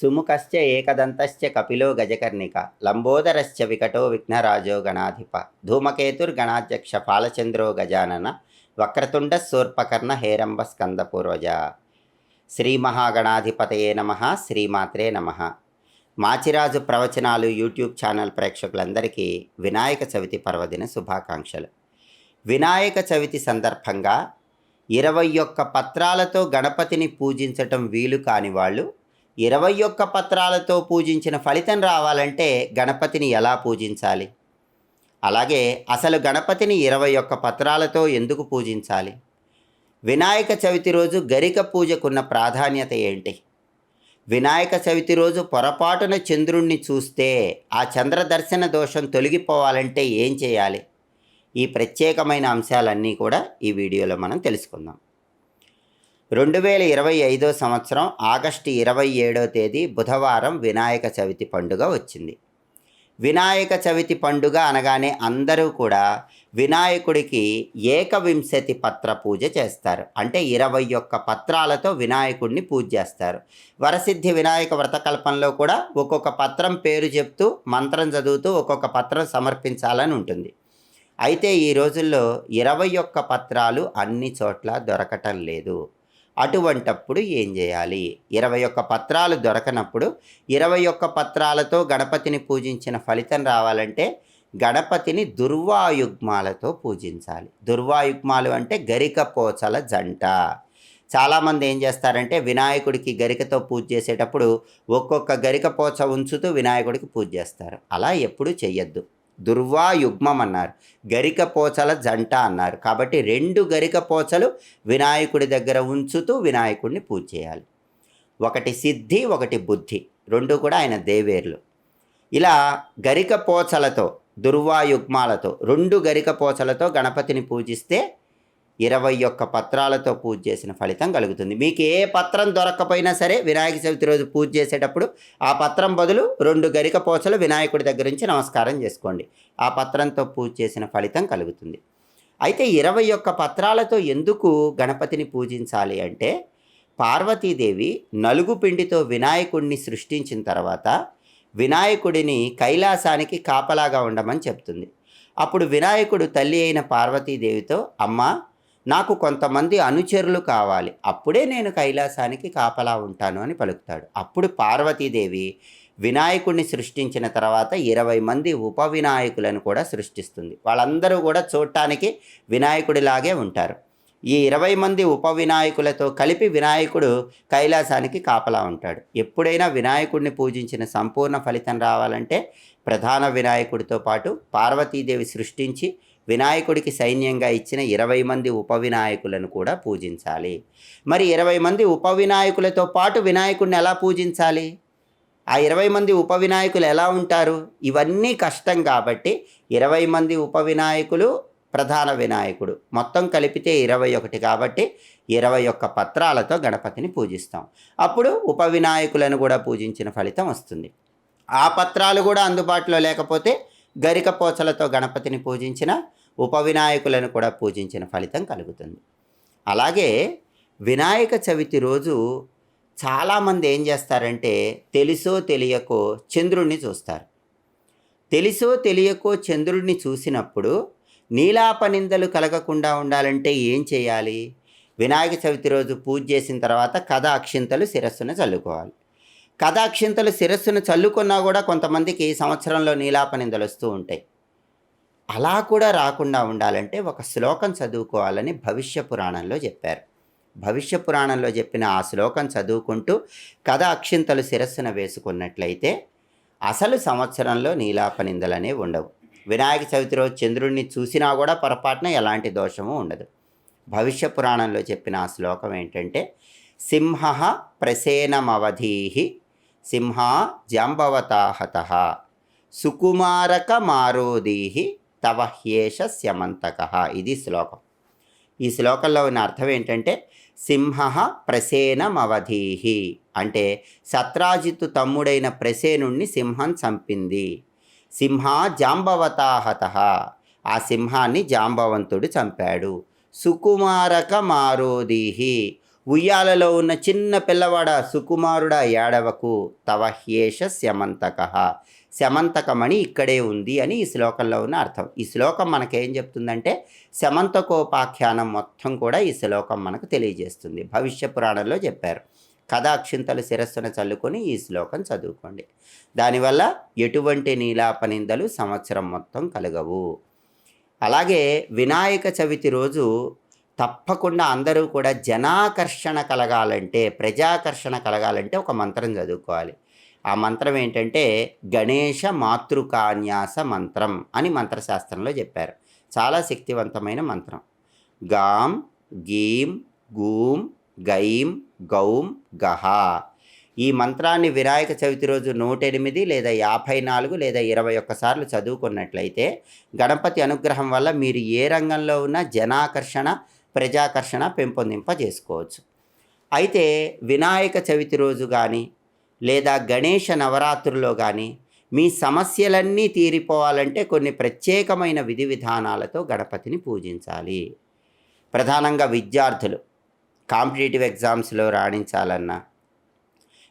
సుముఖశ్చ ఏకదంతశ్చ కపిలో గజకర్ణిక లంబోదరశ్చ వికటో విఘ్నరాజో గణాధిప ధూమకేతుర్గణాధ్యక్ష పాలచంద్రో గజానన వక్రతుండ సూర్పకర్ణ హేరంబ స్కందపూర్వజ శ్రీ మహాగణాధిపతయే నమ శ్రీమాత్రే నమ. మాచిరాజు ప్రవచనాలు యూట్యూబ్ ఛానల్ ప్రేక్షకులందరికీ వినాయక చవితి పర్వదిన శుభాకాంక్షలు. వినాయక చవితి సందర్భంగా ఇరవై ఒక్క పత్రాలతో గణపతిని పూజించటం వీలు కాని వాళ్ళు ఇరవై ఒక్క పత్రాలతో పూజించిన ఫలితం రావాలంటే గణపతిని ఎలా పూజించాలి? అలాగే అసలు గణపతిని ఇరవై ఒక్క పత్రాలతో ఎందుకు పూజించాలి? వినాయక చవితి రోజు గరిక పూజకున్న ప్రాధాన్యత ఏంటి? వినాయక చవితి రోజు పొరపాటున చంద్రుణ్ణి చూస్తే ఆ చంద్ర దర్శన దోషం తొలగిపోవాలంటే ఏం చేయాలి? ఈ ప్రత్యేకమైన అంశాలన్నీ కూడా ఈ వీడియోలో మనం తెలుసుకుందాం. రెండు వేల ఇరవై ఐదో సంవత్సరం ఆగస్టు ఇరవై ఏడో తేదీ బుధవారం వినాయక చవితి పండుగ వచ్చింది. వినాయక చవితి పండుగ అనగానే అందరూ కూడా వినాయకుడికి ఏకవింశతి పత్ర పూజ చేస్తారు. అంటే ఇరవై ఒక్క పత్రాలతో వినాయకుడిని పూజ చేస్తారు. వరసిద్ధి వినాయక వ్రతకల్పంలో కూడా ఒక్కొక్క పత్రం పేరు చెప్తూ మంత్రం చదువుతూ ఒక్కొక్క పత్రం సమర్పించాలని ఉంటుంది. అయితే ఈ రోజుల్లో ఇరవై ఒక్క పత్రాలు అన్ని చోట్ల దొరకటం లేదు. అటువంటప్పుడు ఏం చేయాలి? ఇరవై ఒక్క పత్రాలు దొరకనప్పుడు ఇరవై ఒక్క పత్రాలతో గణపతిని పూజించిన ఫలితం రావాలంటే గణపతిని దుర్వాయుగ్మాలతో పూజించాలి. దుర్వాయుగ్మాలు అంటే గరిక పోచల జంట. చాలామంది ఏం చేస్తారంటే వినాయకుడికి గరికతో పూజ చేసేటప్పుడు ఒక్కొక్క గరిక పోచ ఉంచుతూ వినాయకుడికి పూజ చేస్తారు. అలా ఎప్పుడూ చెయ్యొద్దు. దుర్వాయుగ్మం అన్నారు గరికపోచల జంట అన్నారు. కాబట్టి రెండు గరికపోచలు వినాయకుడి దగ్గర ఉంచుతూ వినాయకుడిని పూజ చేయాలి. ఒకటి సిద్ధి ఒకటి బుద్ధి. రెండు కూడా ఆయన దేవేర్లు. ఇలా గరికపోచలతో దుర్వాయుగ్మాలతో రెండు గరికపోచలతో గణపతిని పూజిస్తే ఇరవై ఒక్క పత్రాలతో పూజ చేసిన ఫలితం కలుగుతుంది. మీకు ఏ పత్రం దొరక్కపోయినా సరే వినాయక చవితి రోజు పూజ చేసేటప్పుడు ఆ పత్రం బదులు రెండు గరిక పోచలు వినాయకుడి దగ్గర నుంచి నమస్కారం చేసుకోండి. ఆ పత్రంతో పూజ చేసిన ఫలితం కలుగుతుంది. అయితే ఇరవై ఒక్క పత్రాలతో ఎందుకు గణపతిని పూజించాలి అంటే పార్వతీదేవి నలుగు పిండితో వినాయకుడిని సృష్టించిన తర్వాత వినాయకుడిని కైలాసానికి కాపలాగా ఉండమని చెప్తుంది. అప్పుడు వినాయకుడు తల్లి అయిన పార్వతీదేవితో అమ్మ నాకు కొంతమంది అనుచరులు కావాలి. అప్పుడే నేను కైలాసానికి కాపలా ఉంటాను అని పలుకుతాడు. అప్పుడు పార్వతీదేవి వినాయకుడిని సృష్టించిన తర్వాత ఇరవై మంది ఉప వినాయకులను కూడా సృష్టిస్తుంది. వాళ్ళందరూ కూడా చూడటానికి వినాయకుడిలాగే ఉంటారు. ఈ ఇరవై మంది ఉప వినాయకులతో కలిపి వినాయకుడు కైలాసానికి కాపలా ఉంటాడు. ఎప్పుడైనా వినాయకుడిని పూజించిన సంపూర్ణ ఫలితం రావాలంటే ప్రధాన వినాయకుడితో పాటు పార్వతీదేవి సృష్టించి వినాయకుడికి సైన్యంగా ఇచ్చిన ఇరవై మంది ఉప వినాయకులను కూడా పూజించాలి. మరి ఇరవై మంది ఉప వినాయకులతో పాటు వినాయకుడిని ఎలా పూజించాలి? ఆ ఇరవై మంది ఉప వినాయకులు ఎలా ఉంటారు? ఇవన్నీ కష్టం కాబట్టి ఇరవై మంది ఉప వినాయకులు ప్రధాన వినాయకుడు. మొత్తం కలిపితే ఇరవై ఒకటి కాబట్టి ఇరవై ఒక్క పత్రాలతో గణపతిని పూజిస్తాం. అప్పుడు ఉప వినాయకులను కూడా పూజించిన ఫలితం వస్తుంది. ఆ పత్రాలు కూడా అందుబాటులో లేకపోతే గరిక పోచలతో గణపతిని పూజించిన ఉప వినాయకులను కూడా పూజించిన ఫలితం కలుగుతుంది. అలాగే వినాయక చవితి రోజు చాలామంది ఏం చేస్తారంటే తెలుసో తెలియకో చంద్రుణ్ణి చూస్తారు. తెలుసో తెలియకో చంద్రుడిని చూసినప్పుడు నీలాపనిందలు కలగకుండా ఉండాలంటే ఏం చేయాలి? వినాయక చవితి రోజు పూజ చేసిన తర్వాత కథ అక్షింతలు శిరస్సును చల్లుకోవాలి. కథ అక్షింతలు శిరస్సును చల్లుకున్నా కూడా కొంతమందికి సంవత్సరంలో నీలాపనిందలు వస్తూ ఉంటాయి. అలా కూడా రాకుండా ఉండాలంటే ఒక శ్లోకం చదువుకోవాలని భవిష్య పురాణంలో చెప్పారు. భవిష్య పురాణంలో చెప్పిన ఆ శ్లోకం చదువుకుంటూ కథ అక్షింతలు శిరస్సున వేసుకున్నట్లయితే అసలు సంవత్సరంలో నీలాపనిందలనే ఉండవు. వినాయక చవితి రోజు చంద్రుడిని చూసినా కూడా పొరపాటున ఎలాంటి దోషము ఉండదు. భవిష్య పురాణంలో చెప్పిన ఆ శ్లోకం ఏంటంటే సింహ ప్రసేనమవధీహి సింహ జాంబవతాహత సుకుమారక మారోదీహి తవ హ్యేష ఇది శ్లోకం. ఈ శ్లోకంలో ఉన్న అర్థం ఏంటంటే సింహ ప్రసేనమవధీహి. అంటే సత్రాజిత్తు తమ్ముడైన ప్రసేనుణ్ణి సింహం చంపింది. సింహ జాంబవతాహత. ఆ సింహాన్ని జాంబవంతుడు చంపాడు. సుకుమారక మారోదీహి ఉయ్యాలలో ఉన్న చిన్న పిల్లవాడ సుకుమారుడ ఏడవకు. తవహ్యేష శమంతక శమంతకమణి ఇక్కడే ఉంది అని ఈ శ్లోకంలో ఉన్న అర్థం. ఈ శ్లోకం మనకేం చెప్తుందంటే శమంతకోపాఖ్యానం మొత్తం కూడా ఈ శ్లోకం మనకు తెలియజేస్తుంది. భవిష్య పురాణంలో చెప్పారు. కథాక్షింతలు శిరస్సున చల్లుకొని ఈ శ్లోకం చదువుకోండి. దానివల్ల ఎటువంటి నీలాపనిందలు సంవత్సరం మొత్తం కలగవు. అలాగే వినాయక చవితి రోజు తప్పకుండా అందరూ కూడా జనాకర్షణ కలగాలంటే ప్రజాకర్షణ కలగాలంటే ఒక మంత్రం చదువుకోవాలి. ఆ మంత్రం ఏంటంటే గణేష మాతృకాన్యాస మంత్రం అని మంత్రశాస్త్రంలో చెప్పారు. చాలా శక్తివంతమైన మంత్రం. గాం గీం గూం గైం గౌం గహ. ఈ మంత్రాన్ని వినాయక చవితి రోజు నూట ఎనిమిది లేదా యాభై నాలుగు లేదా ఇరవై ఒక్కసార్లు చదువుకున్నట్లయితే గణపతి అనుగ్రహం వల్ల మీరు ఏ రంగంలో ఉన్న జనాకర్షణ ప్రజాకర్షణ పెంపొందింప చేసుకోవచ్చు అయితే వినాయక చవితి రోజు కానీ లేదా గణేష నవరాత్రుల్లో కానీ మీ సమస్యలన్నీ తీరిపోవాలంటే కొన్ని ప్రత్యేకమైన విధి విధానాలతో గణపతిని పూజించాలి. ప్రధానంగా విద్యార్థులు కాంపిటేటివ్ ఎగ్జామ్స్లో రాణించాలన్నా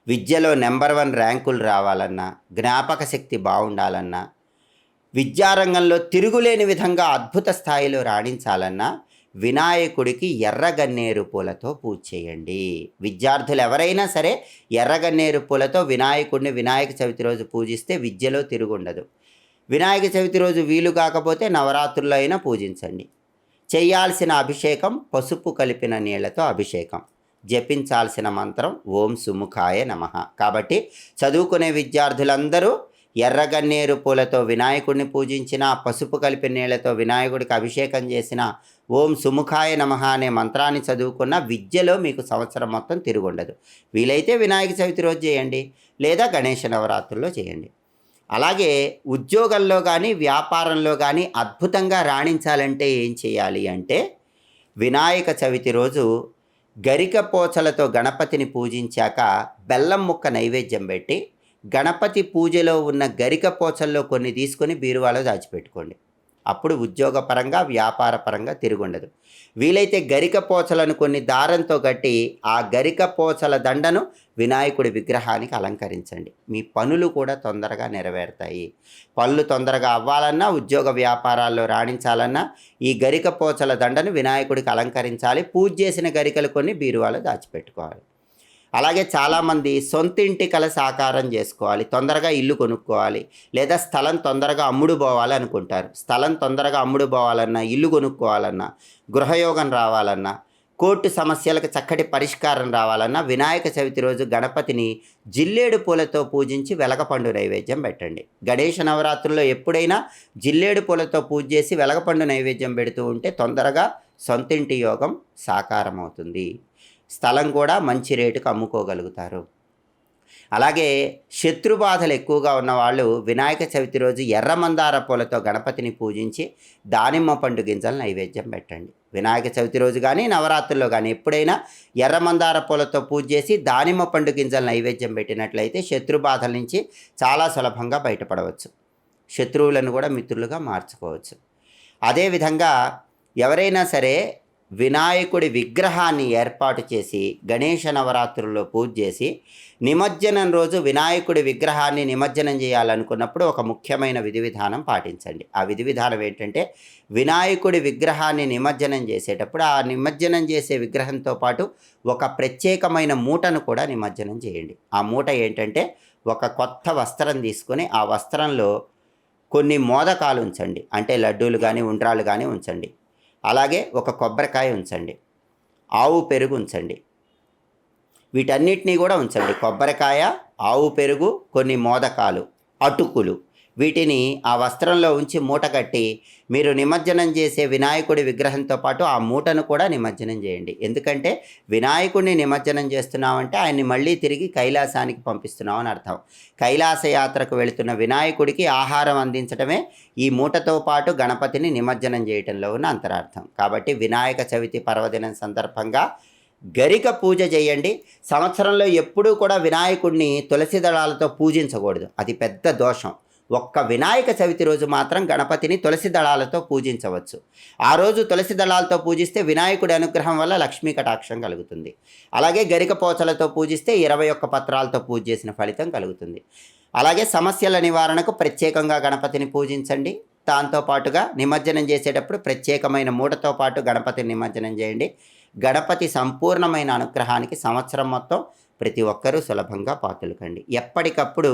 విద్యలో నెంబర్ వన్ ర్యాంకులు రావాలన్నా జ్ఞాపక శక్తి బాగుండాలన్నా విద్యారంగంలో తిరుగులేని విధంగా అద్భుత స్థాయిలో రాణించాలన్నా వినాయకుడికి ఎర్రగన్నేరు పూలతో పూజ చేయండి. విద్యార్థులు ఎవరైనా సరే ఎర్రగన్నేరు పూలతో వినాయకుడిని వినాయక చవితి రోజు పూజిస్తే విద్యలో తిరుగుండదు. వినాయక చవితి రోజు వీలు కాకపోతే నవరాత్రుల్లో అయినా పూజించండి. చేయాల్సిన అభిషేకం పసుపు కలిపిన నీళ్ళతో అభిషేకం. జపించాల్సిన మంత్రం ఓం సుముఖాయ నమ. కాబట్టి చదువుకునే విద్యార్థులందరూ ఎర్రగన్నేరు పూలతో వినాయకుడిని పూజించిన పసుపు కలిపి నీళ్ళతో వినాయకుడికి అభిషేకం చేసిన ఓం సుముఖాయ నమ అనే మంత్రాన్ని చదువుకున్న విద్యలో మీకు సంవత్సరం మొత్తం తిరుగుండదు. వీలైతే వినాయక చవితి రోజు చేయండి లేదా గణేష నవరాత్రుల్లో చేయండి. అలాగే ఉద్యోగంలో కానీ వ్యాపారంలో కానీ అద్భుతంగా రాణించాలంటే ఏం చేయాలి అంటే వినాయక చవితి రోజు గరిక పోచలతో గణపతిని పూజించాక బెల్లం ముక్క నైవేద్యం పెట్టి గణపతి పూజలో ఉన్న గరిక పోచల్లో కొన్ని తీసుకొని బీరువాలో దాచిపెట్టుకోండి. అప్పుడు ఉద్యోగపరంగా వ్యాపారపరంగా తిరుగుండదు. వీలైతే గరిక పోచలను కొన్ని దారంతో కట్టి ఆ గరిక పోచల దండను వినాయకుడి విగ్రహానికి అలంకరించండి. మీ పనులు కూడా తొందరగా నెరవేరుతాయి. పనులు తొందరగా అవ్వాలన్నా ఉద్యోగ వ్యాపారాల్లో రాణించాలన్నా ఈ గరిక పోచల దండను వినాయకుడికి అలంకరించాలి. పూజ చేసిన గరికలు కొన్ని బీరువాలో దాచిపెట్టుకోవాలి. అలాగే చాలామంది సొంత ఇంటి కల సాకారం చేసుకోవాలి తొందరగా ఇల్లు కొనుక్కోవాలి లేదా స్థలం తొందరగా అమ్ముడు పోవాలి అనుకుంటారు. స్థలం తొందరగా అమ్ముడు పోవాలన్నా ఇల్లు కొనుక్కోవాలన్నా గృహయోగం రావాలన్నా కోర్టు సమస్యలకు చక్కటి పరిష్కారం రావాలన్నా వినాయక చవితి రోజు గణపతిని జిల్లేడు పూలతో పూజించి వెలగపండు నైవేద్యం పెట్టండి. గణేష నవరాత్రుల్లో ఎప్పుడైనా జిల్లేడు పూలతో పూజ చేసి వెలగపండు నైవేద్యం పెడుతూ ఉంటే తొందరగా సొంతింటి యోగం సాకారం అవుతుంది స్థలం కూడా మంచి రేటుకు అమ్ముకోగలుగుతారు. అలాగే శత్రు బాధలు ఎక్కువగా ఉన్నవాళ్ళు వినాయక చవితి రోజు ఎర్ర మందార పూలతో గణపతిని పూజించి దానిమ్మ పండు గింజలు నైవేద్యం పెట్టండి. వినాయక చవితి రోజు కానీ నవరాత్రుల్లో కానీ ఎప్పుడైనా ఎర్ర మందార పూలతో పూజ చేసి దానిమ్మ పండు గింజలు నైవేద్యం పెట్టినట్లయితే శత్రుబాధల నుంచి చాలా సులభంగా బయటపడవచ్చు. శత్రువులను కూడా మిత్రులుగా మార్చుకోవచ్చు. అదేవిధంగా ఎవరైనా సరే వినాయకుడి విగ్రహాన్ని ఏర్పాటు చేసి గణేష నవరాత్రుల్లో పూజ చేసి నిమజ్జనం రోజు వినాయకుడి విగ్రహాన్ని నిమజ్జనం చేయాలనుకున్నప్పుడు ఒక ముఖ్యమైన విధి విధానం పాటించండి. ఆ విధి విధానం ఏంటంటే వినాయకుడి విగ్రహాన్ని నిమజ్జనం చేసేటప్పుడు ఆ నిమజ్జనం చేసే విగ్రహంతో పాటు ఒక ప్రత్యేకమైన మూటను కూడా నిమజ్జనం చేయండి. ఆ మూట ఏంటంటే ఒక కొత్త వస్త్రం తీసుకొని ఆ వస్త్రంలో కొన్ని మోదకాలు ఉంచండి. అంటే లడ్డూలు కానీ ఉండ్రాలు కానీ ఉంచండి. అలాగే ఒక కొబ్బరికాయ ఉంచండి. ఆవు పెరుగు ఉంచండి. వీటన్నిటినీ కూడా ఉంచండి. కొబ్బరికాయ ఆవు పెరుగు కొన్ని మోదకాలు అటుకులు. వీటిని ఆ వస్త్రంలో ఉంచి మూట కట్టి మీరు నిమజ్జనం చేసే వినాయకుడి విగ్రహంతో పాటు ఆ మూటను కూడా నిమజ్జనం చేయండి. ఎందుకంటే వినాయకుడిని నిమజ్జనం చేస్తున్నామంటే ఆయన్ని మళ్ళీ తిరిగి కైలాసానికి పంపిస్తున్నాం అని అర్థం. కైలాస యాత్రకు వెళుతున్న వినాయకుడికి ఆహారం అందించడమే ఈ మూటతో పాటు గణపతిని నిమజ్జనం చేయటంలో ఉన్న అంతరార్థం. కాబట్టి వినాయక చవితి పర్వదినం సందర్భంగా గరిక పూజ చేయండి. సంవత్సరంలో ఎప్పుడూ కూడా వినాయకుడిని తులసి దళాలతో పూజించకూడదు. అది పెద్ద దోషం. ఒక్క వినాయక చవితి రోజు మాత్రం గణపతిని తులసి దళాలతో పూజించవచ్చు. ఆ రోజు తులసి దళాలతో పూజిస్తే వినాయకుడి అనుగ్రహం వల్ల లక్ష్మీ కటాక్షం కలుగుతుంది. అలాగే గరిక పోచలతో పూజిస్తే ఇరవై ఒక్క పత్రాలతో పూజ చేసిన ఫలితం కలుగుతుంది. అలాగే సమస్యల నివారణకు ప్రత్యేకంగా గణపతిని పూజించండి. దాంతో పాటుగా నిమజ్జనం చేసేటప్పుడు ప్రత్యేకమైన మూటతో పాటు గణపతిని నిమజ్జనం చేయండి. గణపతి సంపూర్ణమైన అనుగ్రహానికి సంవత్సరం మొత్తం ప్రతి ఒక్కరూ సులభంగా పాతులకండి. ఎప్పటికప్పుడు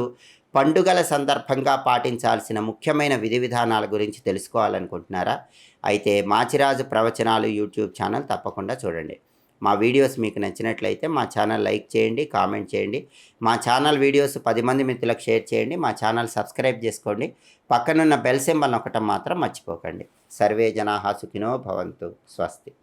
పండుగల సందర్భంగా పాటించాల్సిన ముఖ్యమైన విధి విధానాల గురించి తెలుసుకోవాలనుకుంటున్నారా? అయితే మాచిరాజు ప్రవచనాలు యూట్యూబ్ ఛానల్ తప్పకుండా చూడండి. మా వీడియోస్ మీకు నచ్చినట్లయితే మా ఛానల్ లైక్ చేయండి కామెంట్ చేయండి. మా ఛానల్ వీడియోస్ పది మంది మిత్రులకు షేర్ చేయండి. మా ఛానల్ సబ్స్క్రైబ్ చేసుకోండి. పక్కనున్న బెల్ సింబల్ ఒకటం మాత్రం మర్చిపోకండి. సర్వే జనాహా సుఖినో భవంతు. స్వస్తి.